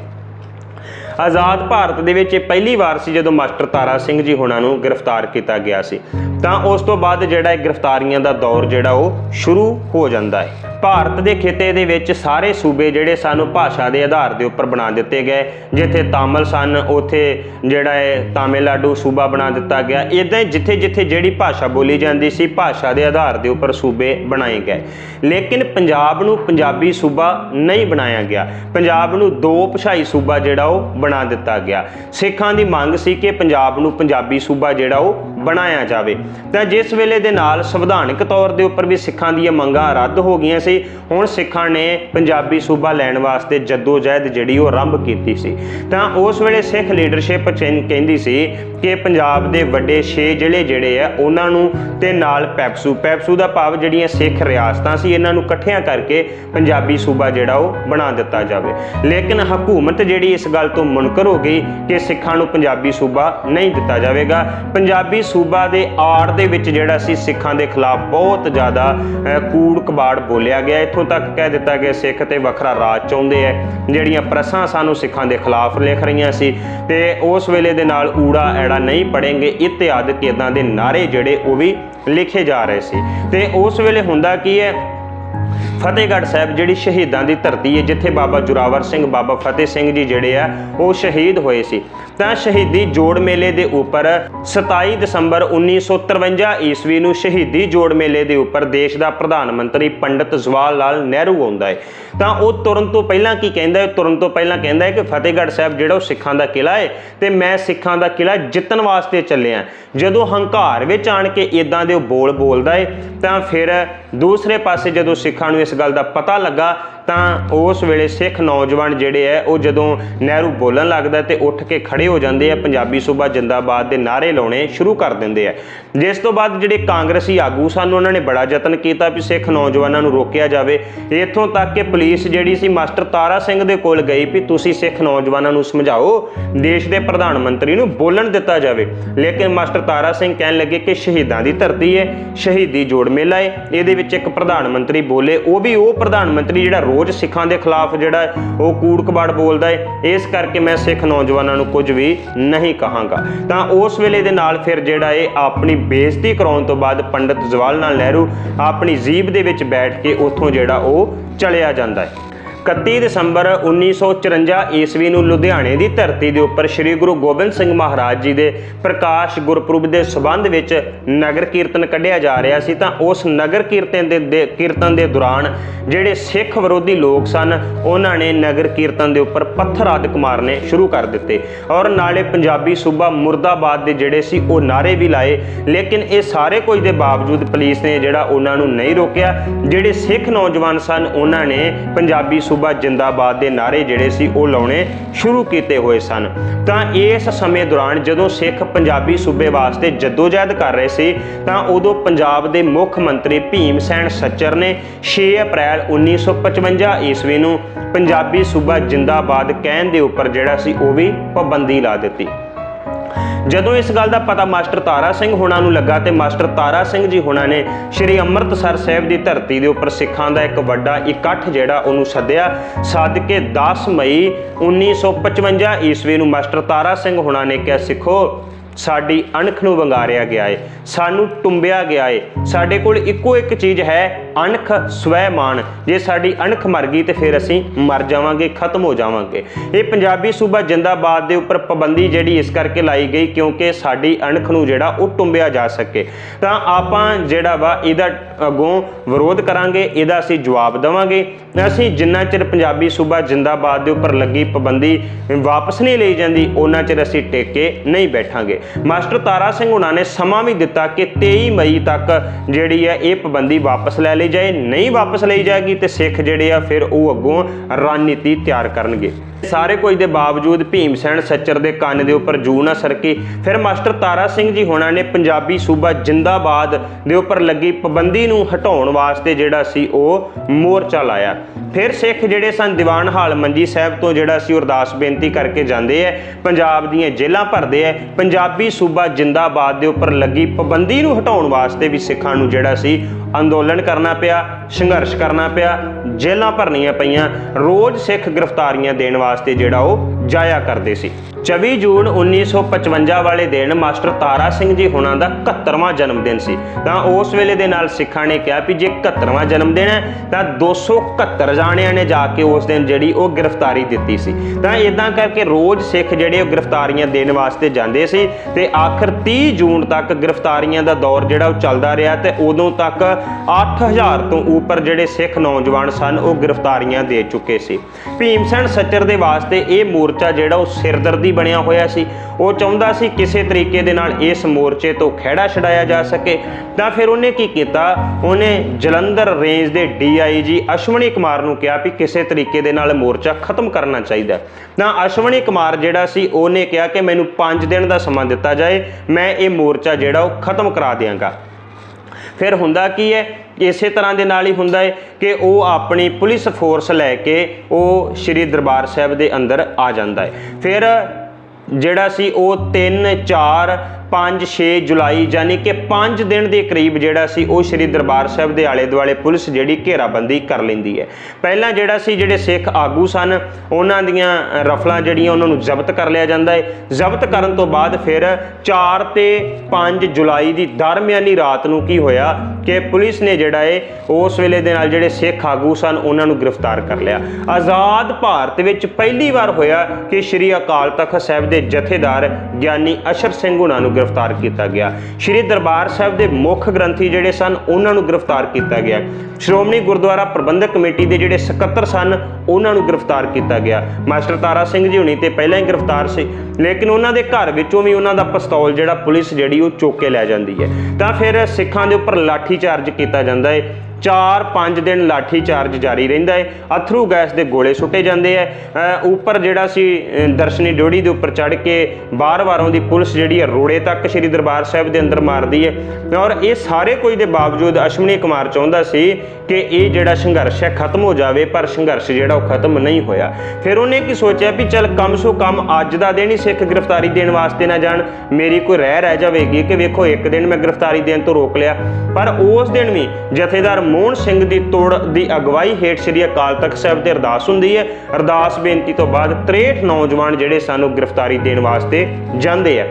ਆਜ਼ਾਦ ਭਾਰਤ ਦੇ ਵਿੱਚ ਇਹ ਪਹਿਲੀ ਵਾਰ ਸੀ ਜਦੋਂ ਮਾਸਟਰ ਤਾਰਾ ਸਿੰਘ ਜੀ ਹੁਣਾਂ ਨੂੰ ਗ੍ਰਿਫਤਾਰ ਕੀਤਾ ਗਿਆ ਸੀ। ਤਾਂ ਉਸ ਤੋਂ ਬਾਅਦ ਜਿਹੜਾ ਇਹ ਗ੍ਰਿਫਤਾਰੀਆਂ ਦਾ ਦੌਰ ਜਿਹੜਾ ਉਹ ਸ਼ੁਰੂ ਹੋ ਜਾਂਦਾ ਹੈ। ਭਾਰਤ ਦੇ ਖਿੱਤੇ ਦੇ ਵਿੱਚ ਸਾਰੇ ਸੂਬੇ ਜਿਹੜੇ ਸਾਨੂੰ ਭਾਸ਼ਾ ਦੇ ਆਧਾਰ ਦੇ ਉੱਪਰ ਬਣਾ ਦਿੱਤੇ ਗਏ। ਜਿੱਥੇ ਤਾਮਿਲ ਸਨ, ਉੱਥੇ ਜਿਹੜਾ ਹੈ ਤਾਮਿਲਨਾਡੂ ਸੂਬਾ ਬਣਾ ਦਿੱਤਾ ਗਿਆ। ਇਦਾਂ ਜਿੱਥੇ ਜਿੱਥੇ ਜਿਹੜੀ ਭਾਸ਼ਾ ਬੋਲੀ ਜਾਂਦੀ ਸੀ, ਭਾਸ਼ਾ ਦੇ ਆਧਾਰ ਦੇ ਉੱਪਰ ਸੂਬੇ ਬਣਾਏ ਗਏ। ਲੇਕਿਨ ਪੰਜਾਬ ਨੂੰ ਪੰਜਾਬੀ ਸੂਬਾ ਨਹੀਂ ਬਣਾਇਆ ਗਿਆ। ਪੰਜਾਬ ਨੂੰ ਦੋ ਭਾਸ਼ਾਈ ਸੂਬਾ ਜਿਹੜਾ ਉਹ ਬਣਾ ਦਿੱਤਾ ਗਿਆ। ਸਿੱਖਾਂ ਦੀ ਮੰਗ ਸੀ ਕਿ ਪੰਜਾਬ ਨੂੰ ਪੰਜਾਬੀ ਸੂਬਾ ਜਿਹੜਾ ਉਹ ਬਣਾਇਆ ਜਾਵੇ। ਤਾਂ ਜਿਸ ਵੇਲੇ ਦੇ ਨਾਲ ਸੰਵਿਧਾਨਕ ਤੌਰ ਦੇ ਉੱਪਰ ਵੀ ਸਿੱਖਾਂ ਦੀਆਂ ਮੰਗਾਂ ਰੱਦ ਹੋ ਗਈਆਂ ਸੀ। ਹੁਣ ਸਿੱਖਾਂ ਨੇ ਪੰਜਾਬੀ ਸੂਬਾ ਲੈਣ ਵਾਸਤੇ ਜਦੋਜਹਿਦ ਜਿਹੜੀ ਉਹ ਆਰੰਭ ਕੀਤੀ ਸੀ। ਤਾਂ ਉਸ ਵੇਲੇ ਸਿੱਖ ਲੀਡਰਸ਼ਿਪ ਕਹਿੰਦੀ ਸੀ ਕਿ ਪੰਜਾਬ ਦੇ ਵੱਡੇ 6 ਜ਼ਿਲ੍ਹੇ ਜਿਹੜੇ ਆ, ਉਹਨਾਂ ਨੂੰ ਤੇ ਨਾਲ ਪੈਪਸੂ। ਪੈਪਸੂ ਦਾ ਭਾਵ ਜਿਹੜੀਆਂ ਸਿੱਖ ਰਿਆਸਤਾਂ ਸੀ, ਇਹਨਾਂ ਨੂੰ ਇਕੱਠਿਆਂ ਕਰਕੇ ਪੰਜਾਬੀ ਸੂਬਾ ਜਿਹੜਾ ਉਹ ਬਣਾ ਦਿੱਤਾ ਜਾਵੇ। ਲੇਕਿਨ ਹਕੂਮਤ ਜਿਹੜੀ ਇਸ ਗੱਲ ਤੋਂ ਮੁਨਕਰ ਹੋ ਗਈ ਕਿ ਸਿੱਖਾਂ ਨੂੰ ਪੰਜਾਬੀ ਸੂਬਾ ਨਹੀਂ ਦਿੱਤਾ ਜਾਵੇਗਾ। ਪੰਜਾਬੀ ਸੂਬਾ ਦੇ ਆੜ ਦੇ ਵਿੱਚ ਜਿਹੜਾ ਸੀ, ਸਿੱਖਾਂ ਦੇ ਖਿਲਾਫ ਬਹੁਤ ਜ਼ਿਆਦਾ ਕੂੜ ਕਬਾੜ ਬੋਲਿਆ ਗਿਆ। ਇੱਥੋਂ ਤੱਕ ਕਹਿ ਦਿੱਤਾ ਗਿਆ, ਸਿੱਖ ਤੇ ਵੱਖਰਾ ਰਾਜ ਚਾਹੁੰਦੇ ਐ ਜਿਹੜੀਆਂ ਪ੍ਰਸਾਂ ਸਾਨੂੰ ਸਿੱਖਾਂ ਦੇ ਖਿਲਾਫ ਲਿਖ ਰਹੀਆਂ ਸੀ। ਤੇ ਉਸ ਵੇਲੇ ਦੇ ਨਾਲ ਊੜਾ ਐੜਾ ਨਹੀਂ ਪੜेंगे ਇਤਿਆਦ ਕਿਦਾਂ ਦੇ ਨਾਰੇ ਜਿਹੜੇ ਉਹ ਵੀ ਲਿਖੇ ਜਾ ਰਹੇ ਸੀ। ਤੇ ਉਸ ਵੇਲੇ ਹੁੰਦਾ ਕੀ ਹੈ, ਫਤਿਹਗੜ੍ਹ ਸਾਹਿਬ ਜਿਹੜੀ ਸ਼ਹੀਦਾਂ ਦੀ ਧਰਤੀ ਹੈ, ਜਿੱਥੇ ਬਾਬਾ ਜੁਰਾਵਰ ਸਿੰਘ, ਬਾਬਾ ਫਤਿਹ ਸਿੰਘ ਜੀ ਜਿਹੜੇ ਆ, ਉਹ ਸ਼ਹੀਦ ਹੋਏ ਸੀ। ਤਾਂ ਸ਼ਹੀਦੀ ਜੋੜ ਮੇਲੇ ਦੇ ਉੱਪਰ 27 ਦਸੰਬਰ 1953 ਈਸਵੀ ਨੂੰ ਸ਼ਹੀਦੀ ਜੋੜ ਮੇਲੇ ਦੇ ਉੱਪਰ ਦੇਸ਼ ਦਾ ਪ੍ਰਧਾਨ ਮੰਤਰੀ ਪੰਡਿਤ ਜਵਾਹਰ ਲਾਲ ਨਹਿਰੂ ਆਉਂਦਾ ਹੈ। ਤਾਂ ਉਹ ਤੁਰਨ ਤੋਂ ਪਹਿਲਾਂ ਕੀ ਕਹਿੰਦਾ ਹੈ? ਤੁਰਨ ਤੋਂ ਪਹਿਲਾਂ ਕਹਿੰਦਾ ਹੈ ਕਿ ਫਤਿਹਗੜ੍ਹ ਸਾਹਿਬ ਜਿਹੜਾ ਉਹ ਸਿੱਖਾਂ ਦਾ ਕਿਲਾ ਹੈ ਤੇ ਮੈਂ ਸਿੱਖਾਂ ਦਾ ਕਿਲਾ ਜਿੱਤਣ ਵਾਸਤੇ ਚੱਲਿਆ। ਜਦੋਂ ਹੰਕਾਰ ਵਿੱਚ ਆਣ ਕੇ ਇਦਾਂ ਦੇ ਉਹ ਬੋਲ ਬੋਲਦਾ ਹੈ, ਤਾਂ ਫਿਰ ਦੂਸਰੇ ਪਾਸੇ ਜਦੋਂ ਸਿੱਖਾਂ ਨੂੰ ਇਸ ਗੱਲ ਦਾ ਪਤਾ ਲੱਗਾ ਤਾਂ ਉਸ ਵੇਲੇ ਸਿੱਖ ਨੌਜਵਾਨ ਜਿਹੜੇ ਐ, ਉਹ ਜਦੋਂ ਨਹਿਰੂ ਬੋਲਣ ਲੱਗਦਾ ਤੇ ਉੱਠ ਕੇ ਖੜੇ ਹੋ ਜਾਂਦੇ ਆ ਪੰਜਾਬੀ ਸੂਬਾ ਜਿੰਦਾਬਾਦ ਦੇ ਨਾਰੇ ਲਾਉਣੇ ਸ਼ੁਰੂ ਕਰ ਦਿੰਦੇ ਆ ਜਿਸ ਤੋਂ ਬਾਅਦ ਜਿਹੜੇ ਕਾਂਗਰਸੀ ਆਗੂ ਸਨ, ਉਹਨਾਂ ਨੇ ਬੜਾ ਯਤਨ ਕੀਤਾ ਵੀ ਸਿੱਖ ਨੌਜਵਾਨਾਂ ਨੂੰ ਰੋਕਿਆ ਜਾਵੇ। ਇੱਥੋਂ ਤੱਕ ਕਿ ਪੁਲਿਸ ਜਿਹੜੀ ਸੀ, ਮਾਸਟਰ ਤਾਰਾ ਸਿੰਘ ਦੇ ਕੋਲ ਗਈ ਵੀ ਤੁਸੀਂ ਸਿੱਖ ਨੌਜਵਾਨਾਂ ਨੂੰ ਸਮਝਾਓ, ਦੇਸ਼ ਦੇ ਪ੍ਰਧਾਨ ਮੰਤਰੀ ਨੂੰ ਬੋਲਣ ਦਿੱਤਾ ਜਾਵੇ। ਲੇਕਿਨ ਮਾਸਟਰ ਤਾਰਾ ਸਿੰਘ ਕਹਿਣ ਲੱਗੇ ਕਿ ਸ਼ਹੀਦਾਂ ਦੀ ਧਰਤੀ ਹੈ ਸ਼ਹੀਦੀ ਜੋੜ ਮੇਲਾ ਹੈ ਇਹਦੇ ਵਿੱਚ ਇੱਕ ਪ੍ਰਧਾਨ ਮੰਤਰੀ ਬੋਲੇ, ਉਹ ਵੀ ਉਹ ਪ੍ਰਧਾਨ ਮੰਤਰੀ ਜਿਹੜਾ ਰੋਜ਼ ਸਿੱਖਾਂ ਦੇ ਖਿਲਾਫ ਜਿਹੜਾ ਉਹ ਕੂੜ ਕਬਾੜ ਬੋਲਦਾ ਹੈ। ਇਸ ਕਰਕੇ ਮੈਂ ਸਿੱਖ ਨੌਜਵਾਨਾਂ ਨੂੰ ਕੁਝ ਵੀ ਨਹੀਂ ਕਹਾਂਗਾ। ਤਾਂ ਉਸ ਵੇਲੇ ਦੇ ਨਾਲ ਫਿਰ ਜਿਹੜਾ ਇਹ ਆਪਣੀ ਬੇਇੱਜ਼ਤੀ ਕਰਾਉਣ ਤੋਂ ਬਾਅਦ ਪੰਡਿਤ ਜਵਾਹਰ ਲਾਲ ਨਹਿਰੂ ਆਪਣੀ ਜੀਬ ਦੇ ਵਿੱਚ ਬੈਠ ਕੇ ਉੱਥੋਂ ਜਿਹੜਾ ਉਹ ਚਲਿਆ ਜਾਂਦਾ ਹੈ। 31 ਦਸੰਬਰ 1954 ਈਸਵੀ ਨੂੰ ਲੁਧਿਆਣੇ ਦੀ ਧਰਤੀ ਦੇ ਉੱਪਰ ਸ੍ਰੀ ਗੁਰੂ ਗੋਬਿੰਦ ਸਿੰਘ ਮਹਾਰਾਜ ਜੀ ਦੇ ਪ੍ਰਕਾਸ਼ ਗੁਰਪੁਰਬ ਦੇ ਸਬੰਧ ਵਿੱਚ ਨਗਰ ਕੀਰਤਨ ਕੱਢਿਆ ਜਾ ਰਿਹਾ ਸੀ, ਤਾਂ ਉਸ ਨਗਰ ਕੀਰਤਨ ਦੇ- ਦੇ ਕੀਰਤਨ ਦੇ ਦੌਰਾਨ ਜਿਹੜੇ ਸਿੱਖ ਵਿਰੋਧੀ ਲੋਕ ਸਨ, ਉਹਨਾਂ ਨੇ ਨਗਰ ਕੀਰਤਨ ਦੇ ਉੱਪਰ ਪੱਥਰ ਆਦਿਕ ਮਾਰਨੇ ਸ਼ੁਰੂ ਕਰ ਦਿੱਤੇ ਔਰ ਨਾਲੇ ਪੰਜਾਬੀ ਸੂਬਾ ਮੁਰਦਾਬਾਦ ਦੇ ਜਿਹੜੇ ਸੀ, ਉਹ ਨਾਰੇ ਵੀ ਲਾਏ। ਲੇਕਿਨ ਇਹ ਸਾਰੇ ਕੁਝ ਦੇ ਬਾਵਜੂਦ ਪੁਲਿਸ ਨੇ ਜਿਹੜਾ ਉਹਨਾਂ ਨੂੰ ਨਹੀਂ ਰੋਕਿਆ, ਜਿਹੜੇ ਸਿੱਖ ਨੌਜਵਾਨ ਸਨ, ਉਹਨਾਂ ਨੇ ਪੰਜਾਬੀ ਸੂਬਾ ਸੂਬਾ ਜਿੰਦਾਬਾਦ ਦੇ ਨਾਰੇ ਜਿਹੜੇ ਸੀ ਉਹ ਲਾਉਣੇ ਸ਼ੁਰੂ ਕੀਤੇ ਹੋਏ ਸਨ। ਤਾਂ ਇਸ ਸਮੇਂ ਦੌਰਾਨ ਜਦੋਂ ਸਿੱਖ ਪੰਜਾਬੀ ਸੂਬੇ ਵਾਸਤੇ ਜਦੋਜਹਿਦ ਕਰ ਰਹੇ ਸੀ, ਤਾਂ ਉਦੋਂ ਪੰਜਾਬ ਦੇ ਮੁੱਖ ਮੰਤਰੀ ਭੀਮ ਸੈਨ ਸੱਚਰ ਨੇ 6 ਅਪ੍ਰੈਲ 1955 ਈਸਵੀ ਨੂੰ ਪੰਜਾਬੀ ਸੂਬਾ ਜਿੰਦਾਬਾਦ ਕਹਿਣ ਦੇ ਉੱਪਰ ਜਿਹੜਾ ਸੀ ਉਹ ਵੀ ਪਾਬੰਦੀ ਲਾ ਦਿੱਤੀ। ਜਦੋਂ ਇਸ ਗੱਲ ਦਾ ਪਤਾ ਮਾਸਟਰ ਤਾਰਾ ਸਿੰਘ ਹੁਣਾਂ ਨੂੰ ਲੱਗਾ ਤੇ ਮਾਸਟਰ ਤਾਰਾ ਸਿੰਘ ਜੀ ਹੁਣਾਂ ਨੇ ਸ਼੍ਰੀ ਅੰਮ੍ਰਿਤਸਰ ਸਾਹਿਬ ਦੀ ਧਰਤੀ ਦੇ ਉੱਪਰ ਸਿੱਖਾਂ ਦਾ ਇੱਕ ਵੱਡਾ ਇਕੱਠ ਜਿਹੜਾ ਉਹਨੂੰ ਸੱਦਿਆ ਸੱਦ ਕੇ 10 ਮਈ 1955 ਈਸਵੀ ਨੂੰ ਮਾਸਟਰ ਤਾਰਾ ਸਿੰਘ ਹੁਣਾਂ ਨੇ ਕਿਹਾ, ਸਿੱਖੋ ਸਾਡੀ ਅਣਖ ਨੂੰ ਵੰਗਾਰਿਆ ਗਿਆ ਏ, ਸਾਨੂੰ ਟੁੰਬਿਆ ਗਿਆ ਏ। ਸਾਡੇ ਕੋਲ ਇੱਕੋ ਇੱਕ ਚੀਜ਼ ਹੈ, ਅਣਖ ਸਵੈਮਾਨ। ਜੇ ਸਾਡੀ ਅਣਖ ਮਰ ਗਈ ਤੇ ਫਿਰ ਅਸੀਂ ਮਰ ਜਾਵਾਂਗੇ, ਖਤਮ ਹੋ ਜਾਵਾਂਗੇ। ਇਹ ਪੰਜਾਬੀ ਸੂਬਾ ਜਿੰਦਾਬਾਦ ਦੇ ਉੱਪਰ ਪਾਬੰਦੀ ਜਿਹੜੀ ਇਸ ਕਰਕੇ ਲਾਈ ਗਈ ਕਿਉਂਕਿ ਸਾਡੀ ਅਣਖ ਨੂੰ ਜਿਹੜਾ ਉਹ ਟੁੰਬਿਆ ਜਾ ਸਕੇ। ਤਾਂ ਆਪਾਂ ਜਿਹੜਾ ਵਾ ਇਹਦਾ ਅੱਗੋਂ ਵਿਰੋਧ ਕਰਾਂਗੇ, ਇਹਦਾ ਅਸੀਂ ਜਵਾਬ ਦੇਵਾਂਗੇ। ਅਸੀਂ ਜਿੰਨਾ ਚਿਰ ਪੰਜਾਬੀ ਸੂਬਾ ਜਿੰਦਾਬਾਦ ਦੇ ਉੱਪਰ ਲੱਗੀ ਪਾਬੰਦੀ ਵਾਪਸ ਨਹੀਂ ਲਈ ਜਾਂਦੀ ਉਹਨਾਂ ਚਿਰ ਅਸੀਂ ਟੇਕੇ ਨਹੀਂ ਬੈਠਾਂਗੇ। ਮਾਸਟਰ ਤਾਰਾ ਸਿੰਘ ਉਹਨਾਂ ਨੇ ਸਮਾਂ ਵੀ ਦਿੱਤਾ ਕਿ 23 ਮਈ ਤੱਕ ਜਿਹੜੀ ਹੈ ਇਹ ਪਾਬੰਦੀ ਵਾਪਸ ਲੈ ਲਈ ਜਾਏ, ਨਹੀਂ ਵਾਪਸ ਲਈ ਜਾਏਗੀ ਤੇ ਸਿੱਖ ਜਿਹੜੇ ਆ ਫਿਰ ਉਹ ਅੱਗੋਂ ਰਣਨੀਤੀ ਤਿਆਰ ਕਰਨਗੇ। ਸਾਰੇ ਕੁਝ ਦੇ ਬਾਵਜੂਦ ਭੀਮ ਸੈਨ ਸੱਚਰ ਦੇ ਕੰਨ ਦੇ ਉੱਪਰ ਜੂ ਨਾ ਸਰਕੀ। ਫਿਰ ਮਾਸਟਰ ਤਾਰਾ ਸਿੰਘ ਜੀ ਹੋਣਾ ਨੇ ਪੰਜਾਬੀ ਸੂਬਾ ਜਿੰਦਾਬਾਦ ਦੇ ਉੱਪਰ ਲੱਗੀ ਪਾਬੰਦੀ ਨੂੰ ਹਟਾਉਣ ਵਾਸਤੇ ਜਿਹੜਾ ਸੀ ਉਹ ਮੋਰਚਾ ਲਾਇਆ। ਫਿਰ ਸਿੱਖ ਜਿਹੜੇ ਸਨ, ਦੀਵਾਨ ਹਾਲ ਮੰਜੀ ਸਾਹਿਬ ਤੋਂ ਜਿਹੜਾ ਸੀ ਅਰਦਾਸ ਬੇਨਤੀ ਕਰਕੇ ਜਾਂਦੇ ਐ, ਪੰਜਾਬ ਦੀਆਂ ਜੇਲ੍ਹਾਂ ਭਰਦੇ ਐ, ਪੰਜਾਬੀ ਸੂਬਾ ਜਿੰਦਾਬਾਦ ਦੇ ਉੱਪਰ ਲੱਗੀ ਪਾਬੰਦੀ ਨੂੰ ਹਟਾਉਣ ਵਾਸਤੇ ਵੀ ਸਿੱਖਾਂ ਨੂੰ ਜਿਹੜਾ ਸੀ ਅੰਦੋਲਨ ਕਰਨਾ ਪਿਆ, ਸੰਘਰਸ਼ ਕਰਨਾ ਪਿਆ ਜੇਲ੍ਹਾਂ ਭਰਨੀਆਂ ਪਈਆਂ। ਰੋਜ਼ ਸਿੱਖ ਗ੍ਰਿਫਤਾਰੀਆਂ ਦੇਣ ਵਾਸਤੇ ਜਿਹੜਾ ਉਹ ਜਾਇਆ ਕਰਦੇ ਸੀ। 24 ਜੂਨ 1955 ਵਾਲੇ ਦਿਨ ਮਾਸਟਰ ਤਾਰਾ ਸਿੰਘ ਜੀ ਹੁਣਾਂ ਦਾ 71ਵਾਂ ਜਨਮ ਦਿਨ ਸੀ। ਤਾਂ ਉਸ ਵੇਲੇ ਦੇ ਨਾਲ ਸਿੱਖਾਂ ਨੇ ਕਿਹਾ ਵੀ ਜੇ 71ਵਾਂ ਜਨਮ ਦਿਨ ਹੈ, ਤਾਂ 271 ਜਾਣਿਆਂ ਨੇ ਜਾ ਕੇ ਉਸ ਦਿਨ ਜਿਹੜੀ ਉਹ ਗ੍ਰਿਫਤਾਰੀ ਦਿੱਤੀ ਸੀ। ਤਾਂ ਇਦਾਂ ਕਰਕੇ ਰੋਜ਼ ਸਿੱਖ ਜਿਹੜੇ ਉਹ ਗ੍ਰਿਫਤਾਰੀਆਂ ਦੇਣ ਵਾਸਤੇ ਜਾਂਦੇ ਸੀ ਤੇ ਆਖਰ 30 ਜੂਨ ਤੱਕ ਗ੍ਰਿਫਤਾਰੀਆਂ ਦਾ ਦੌਰ ਜਿਹੜਾ ਉਹ ਚੱਲਦਾ ਰਿਹਾ ਤੇ ਉਦੋਂ ਤੱਕ 8000 ਤੋਂ ਉੱਪਰ ਜਿਹੜੇ ਸਿੱਖ ਨੌਜਵਾਨ ਸਨ ਉਹ ਗ੍ਰਿਫਤਾਰੀਆਂ ਦੇ ਚੁੱਕੇ ਸੀ। ਭੀਮ ਸੈਨ ਸੱਚਰ ਦੇ ਵਾਸਤੇ ਇਹ ਮੋਰਚਾ ਜਿਹੜਾ ਉਹ ਸਿਰਦਰਦੀ ਬਣਿਆ ਹੋਇਆ ਸੀ, ਉਹ ਚਾਹੁੰਦਾ ਸੀ ਕਿਸੇ ਤਰੀਕੇ ਦੇ ਨਾਲ ਇਸ ਮੋਰਚੇ ਤੋਂ ਖਹਿੜਾ ਛਡਾਇਆ ਜਾ ਸਕੇ। ਤਾਂ ਫਿਰ ਉਹਨੇ ਕੀ ਕੀਤਾ? ਉਹਨੇ ਜਲੰਧਰ ਰੇਂਜ ਦੇ ਡੀਆਈਜੀ ਅਸ਼ਵਨੀ ਕੁਮਾਰ ਨੂੰ ਕਿਹਾ ਵੀ ਕਿਸੇ ਤਰੀਕੇ ਦੇ ਨਾਲ ਮੋਰਚਾ ਖਤਮ ਕਰਨਾ ਚਾਹੀਦਾ ਤਾਂ ਅਸ਼ਵਨੀ ਕੁਮਾਰ ਜਿਹੜਾ ਸੀ, ਉਹਨੇ ਕਿਹਾ ਕਿ ਮੈਨੂੰ 5 ਦਿਨ ਦਾ ਸਮਾਂ ਦਿੱਤਾ ਜਾਏ, ਮੈਂ ਇਹ ਮੋਰਚਾ ਜਿਹੜਾ ਉਹ ਖਤਮ ਕਰਾ ਦਿਆਂਗਾ। ਫਿਰ ਹੁੰਦਾ ਕੀ ਹੈ? ਇਸੇ ਤਰ੍ਹਾਂ ਦੇ ਨਾਲ ਹੀ ਹੁੰਦਾ ਹੈ ਕਿ ਉਹ ਆਪਣੀ ਪੁਲਿਸ ਫੋਰਸ ਲੈ ਕੇ ਉਹ ਸ੍ਰੀ ਦਰਬਾਰ ਸਾਹਿਬ ਦੇ ਅੰਦਰ ਆ ਜਾਂਦਾ ਹੈ। ਫਿਰ ਜਿਹੜਾ ਸੀ ਉਹ 3 4 5 6 ਜੁਲਾਈ, ਯਾਨੀ ਕਿ 5 ਦਿਨ ਦੇ ਕਰੀਬ ਜਿਹੜਾ ਸੀ, ਉਹ ਸ੍ਰੀ ਦਰਬਾਰ ਸਾਹਿਬ ਦੇ ਆਲੇ ਦੁਆਲੇ ਪੁਲਿਸ ਜਿਹੜੀ ਘੇਰਾਬੰਦੀ ਕਰ ਲੈਂਦੀ ਹੈ। ਪਹਿਲਾਂ ਜਿਹੜਾ ਸੀ, ਜਿਹੜੇ ਸਿੱਖ ਆਗੂ ਸਨ, ਉਹਨਾਂ ਦੀਆਂ ਰਫਲਾਂ ਜਿਹੜੀਆਂ, ਉਹਨਾਂ ਨੂੰ ਜ਼ਬਤ ਕਰ ਲਿਆ ਜਾਂਦਾ ਹੈ। ਜ਼ਬਤ ਕਰਨ ਤੋਂ ਬਾਅਦ ਫਿਰ 4 ਤੇ 5 ਜੁਲਾਈ ਦੀ ਦਰਮਿਆਨੀ ਰਾਤ ਨੂੰ ਕੀ ਹੋਇਆ ਕਿ ਪੁਲਿਸ ਨੇ ਜਿਹੜਾ ਹੈ ਉਸ ਵੇਲੇ ਦੇ ਨਾਲ ਜਿਹੜੇ ਸਿੱਖ ਆਗੂ ਸਨ, ਉਹਨਾਂ ਨੂੰ ਗ੍ਰਿਫਤਾਰ ਕਰ ਲਿਆ। ਆਜ਼ਾਦ ਭਾਰਤ ਵਿੱਚ ਪਹਿਲੀ ਵਾਰ ਹੋਇਆ ਕਿ ਸ੍ਰੀ ਅਕਾਲ ਤਖਤ ਸਾਹਿਬ ਦੇ ਜਥੇਦਾਰ ਗਿਆਨੀ ਅਸ਼ਰ ਸਿੰਘ ਉਹਨਾਂ ਨੂੰ ਗ੍ਰਿਫਤਾਰ ਕੀਤਾ ਗਿਆ। ਸ੍ਰੀ ਦਰਬਾਰ ਸਾਹਿਬ ਦੇ ਮੁੱਖ ਗ੍ਰੰਥੀ ਜਿਹੜੇ ਸਨ, ਉਹਨਾਂ ਨੂੰ ਗ੍ਰਿਫਤਾਰ ਕੀਤਾ ਗਿਆ। ਸ਼੍ਰੋਮਣੀ ਗੁਰਦੁਆਰਾ ਪ੍ਰਬੰਧਕ ਕਮੇਟੀ ਦੇ ਜਿਹੜੇ ਸਕੱਤਰ ਸਨ, ਉਹਨਾਂ ਨੂੰ ਗ੍ਰਿਫਤਾਰ ਕੀਤਾ ਗਿਆ। ਮਾਸਟਰ ਤਾਰਾ ਸਿੰਘ ਜੀ ਹੁਣੀ ਤੇ ਪਹਿਲਾਂ ਹੀ ਗ੍ਰਿਫਤਾਰ ਸੀ, ਲੇਕਿਨ ਉਹਨਾਂ ਦੇ ਘਰ ਵਿੱਚੋਂ ਵੀ ਉਹਨਾਂ ਦਾ ਪਿਸਤੌਲ ਜਿਹੜਾ ਪੁਲਿਸ ਜਿਹੜੀ ਉਹ ਚੁੱਕ ਕੇ ਲੈ ਜਾਂਦੀ ਹੈ। ਤਾਂ ਫਿਰ ਸਿੱਖਾਂ ਦੇ ਉੱਪਰ ਲਾਠੀ ਚਾਰਜ ਕੀਤਾ ਜਾਂਦਾ ਹੈ। 4-5 ਦਿਨ ਲਾਠੀ ਚਾਰਜ ਜਾਰੀ ਰਹਿੰਦਾ ਹੈ। ਅਥਰੂ ਗੈਸ ਦੇ ਗੋਲੇ ਸੁੱਟੇ ਜਾਂਦੇ ਐ ਉੱਪਰ ਜਿਹੜਾ ਸੀ ਦਰਸ਼ਨੀ ਡੋੜੀ ਦੇ ਉੱਪਰ ਚੜ ਕੇ ਬਾਰ-ਬਾਰ ਦੀ ਪੁਲਿਸ ਜਿਹੜੀ ਹੈ, ਰੋੜੇ ਤੱਕ ਸ੍ਰੀ ਦਰਬਾਰ ਸਾਹਿਬ ਦੇ ਅੰਦਰ ਮਾਰਦੀ ਹੈ। ਔਰ ਇਹ ਸਾਰੇ ਕੁਝ ਦੇ ਬਾਵਜੂਦ ਅਸ਼ਵਨੀ ਕੁਮਾਰ ਚਾਹੁੰਦਾ ਸੀ ਕਿ ਇਹ ਜਿਹੜਾ ਸੰਘਰਸ਼ ਹੈ, ਖਤਮ ਹੋ ਜਾਵੇ, ਪਰ ਸੰਘਰਸ਼ ਜਿਹੜਾ ਉਹ ਖਤਮ ਨਹੀਂ ਹੋਇਆ। ਫਿਰ ਉਹਨੇ ਕੀ ਸੋਚਿਆ ਵੀ ਚੱਲ ਕਮ ਸੋ ਕਮ ਅੱਜ ਦਾ ਦਿਨ ਹੀ ਸਿੱਖ ਗ੍ਰਿਫਤਾਰੀ ਦੇਣ ਵਾਸਤੇ ਨਾ ਜਾਣ। ਮੇਰੀ ਕੋਈ ਰਹਿ ਰਹਿ ਜਾਵੇਗੀ ਕਿ ਵੇਖੋ ਇੱਕ ਦਿਨ ਮੈਂ ਗ੍ਰਿਫਤਾਰੀ ਦੇਣ ਤੋਂ ਰੋਕ ਲਿਆ। ਪਰ ਉਸ ਦਿਨ ਵੀ ਜਥੇਦਾਰ ਮੋਹਨ ਸਿੰਘ ਦੀ ਤੋੜ ਦੀ ਅਗਵਾਈ ਹੇਠ ਸ੍ਰੀ ਅਕਾਲ ਤਖਤ ਸਾਹਿਬ ਤੇ ਅਰਦਾਸ ਹੁੰਦੀ ਹੈ। ਅਰਦਾਸ ਬੇਨਤੀ ਤੋਂ ਬਾਅਦ 63 ਨੌਜਵਾਨ ਜਿਹੜੇ ਸਾਨੂੰ ਗ੍ਰਿਫਤਾਰੀ ਦੇਣ ਵਾਸਤੇ ਜਾਂਦੇ ਆ।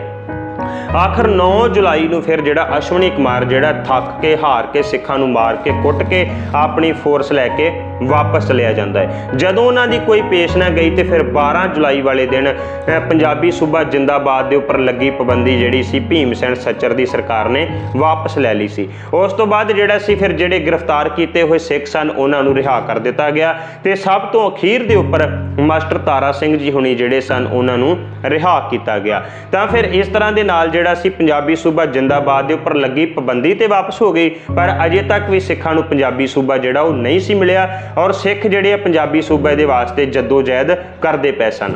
ਆਖਰ 9 ਜੁਲਾਈ ਨੂੰ ਫਿਰ ਜਿਹੜਾ ਅਸ਼ਵਨੀ ਕੁਮਾਰ ਜਿਹੜਾ ਥੱਕ ਕੇ, ਹਾਰ ਕੇ, ਸਿੱਖਾਂ ਨੂੰ ਮਾਰ ਕੇ, ਕੁੱਟ ਕੇ ਆਪਣੀ ਫੋਰਸ ਲੈ ਕੇ ਵਾਪਸ ਲਿਆ ਜਾਂਦਾ ਹੈ। ਜਦੋਂ ਉਹਨਾਂ ਦੀ ਕੋਈ ਪੇਸ਼ ਨਾ ਗਈ ਤੇ ਫਿਰ 12 ਜੁਲਾਈ ਵਾਲੇ ਦਿਨ ਪੰਜਾਬੀ ਸੂਬਾ ਜਿੰਦਾਬਾਦ ਦੇ ਉੱਪਰ ਲੱਗੀ ਪਾਬੰਦੀ ਜਿਹੜੀ ਸੀ, ਭੀਮ ਸੈਨ ਸੱਚਰ ਦੀ ਸਰਕਾਰ ਨੇ ਵਾਪਸ ਲੈ ਲਈ ਸੀ। ਉਸ ਤੋਂ ਬਾਅਦ ਜਿਹੜਾ ਸੀ, ਫਿਰ ਜਿਹੜੇ ਗ੍ਰਿਫਤਾਰ ਕੀਤੇ ਹੋਏ ਸਿੱਖ ਸਨ, ਉਹਨਾਂ ਨੂੰ ਰਿਹਾ ਕਰ ਦਿੱਤਾ ਗਿਆ ਤੇ ਸਭ ਤੋਂ ਅਖੀਰ ਦੇ ਉੱਪਰ ਮਾਸਟਰ ਤਾਰਾ ਸਿੰਘ ਜੀ ਹੁਣੀ ਜਿਹੜੇ ਸਨ, ਉਹਨਾਂ ਨੂੰ ਰਿਹਾ ਕੀਤਾ ਗਿਆ। ਤਾਂ ਫਿਰ ਇਸ ਤਰ੍ਹਾਂ ਦੇ ਨਾਲ ਜਿਹੜਾ ਸੀ, ਪੰਜਾਬੀ ਸੂਬਾ ਜਿੰਦਾਬਾਦ ਦੇ ਉੱਪਰ ਲੱਗੀ ਪਾਬੰਦੀ ਤੇ ਵਾਪਸ ਹੋ ਗਈ, ਪਰ ਅਜੇ ਤੱਕ ਵੀ ਸਿੱਖਾਂ ਨੂੰ ਪੰਜਾਬੀ ਸੂਬਾ ਜਿਹੜਾ ਉਹ ਨਹੀਂ ਸੀ ਮਿਲਿਆ। ਔਰ ਸਿੱਖ ਜਿਹੜੇ ਆ ਪੰਜਾਬੀ ਸੂਬੇ ਦੇ ਵਾਸਤੇ ਜੱਦੋ ਜਹਿਦ ਕਰਦੇ ਪਏ ਸਨ।